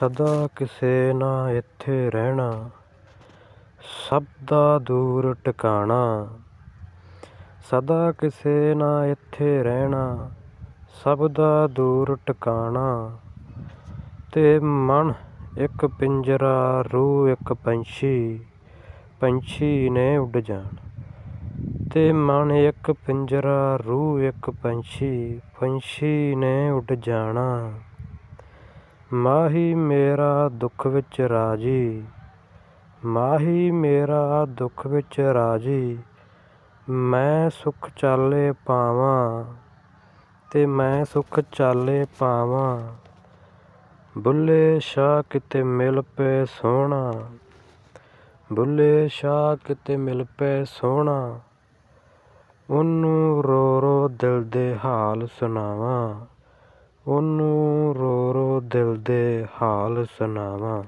ਸਦਾ ਕਿਸੇ ਨਾ ਇੱਥੇ ਰਹਿਣਾ, ਸਭ ਦਾ ਦੂਰ ਟਿਕਾਣਾ। ਸਦਾ ਕਿਸੇ ਨਾ ਇੱਥੇ ਰਹਿਣਾ, ਸਭ ਦਾ ਦੂਰ ਟਿਕਾਣਾ। ਤੇ ਮਨ ਇੱਕ ਪਿੰਜਰਾ, ਰੂਹ ਇੱਕ ਪੰਛੀ ਪੰਛੀ ਨੇ ਉੱਡ ਜਾਣਾ। ਤੇ ਮਨ ਇੱਕ ਪਿੰਜਰਾ, ਰੂਹ ਇੱਕ ਪੰਛੀ ਪੰਛੀ ਨੇ ਉੱਡ ਜਾਣਾ। ਮਾਹੀ ਮੇਰਾ ਦੁੱਖ ਵਿੱਚ ਰਾਜੀ, ਮਾਹੀ ਮੇਰਾ ਦੁੱਖ ਵਿੱਚ ਰਾਜੀ, ਮੈਂ ਸੁਖ ਚਾਲੇ ਪਾਵਾਂ ਤੇ ਮੈਂ ਸੁਖ ਚਾਲੇ ਪਾਵਾਂ। ਬੁੱਲੇ ਸ਼ਾਹ ਕਿਤੇ ਮਿਲ ਪਏ ਸੋਹਣਾ, ਬੁੱਲੇ ਸ਼ਾਹ ਕਿਤੇ ਮਿਲ ਪਏ ਸੋਹਣਾ, ਉਹਨੂੰ ਰੋ ਰੋ ਦਿਲ ਦੇ ਹਾਲ ਸੁਣਾਵਾਂ, ਉਹਨੂੰ ਰੋ ਰੋ ਦਿਲ ਦੇ ਹਾਲ ਸੁਣਾਵਾਂ।